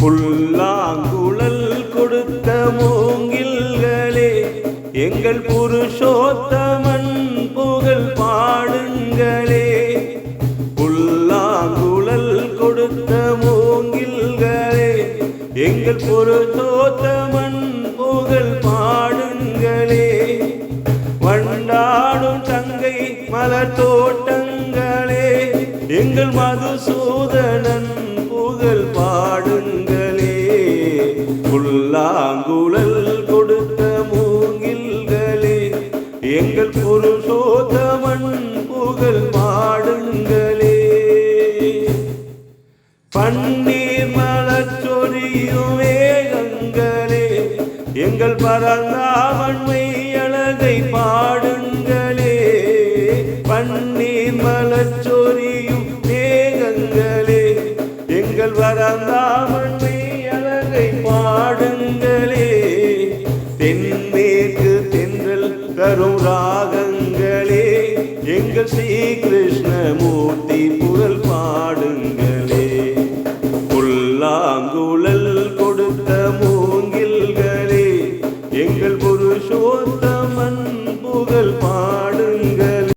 புல்லாங்குழல் கொடுத்த மூங்கில்களே எங்கள் புருஷோத்தமன் புகழ் பாடுங்களே. புல்லாங்குழல் கொடுத்த மூங்கில்களே எங்கள் புருஷோத்தமன் புகழ் பாடுங்களே. வண்டாடும் தங்கை மலர் தோட்டங்களே எங்கள் மதுசூதனன் புகழ் பாடு புல்லாங்குழல் கொடுத்த மூங்கில்களே எங்கள் புருஷோத்தமன் புகழ் மாடுங்களே பன்னீர் மலர் சொரியும் வேகங்களே எங்கள் பரந்தாமண்மை அழகை பாடுங்களே. பன்னீர் மலர் சொரியும் தரும் ராகங்களே எங்கள் ஸ்ரீ கிருஷ்ணமூர்த்தி புகழ் பாடுங்களே. புல்லாங்குழல் கொடுத்த மூங்கில்களே எங்கள் புருஷோத்தமன்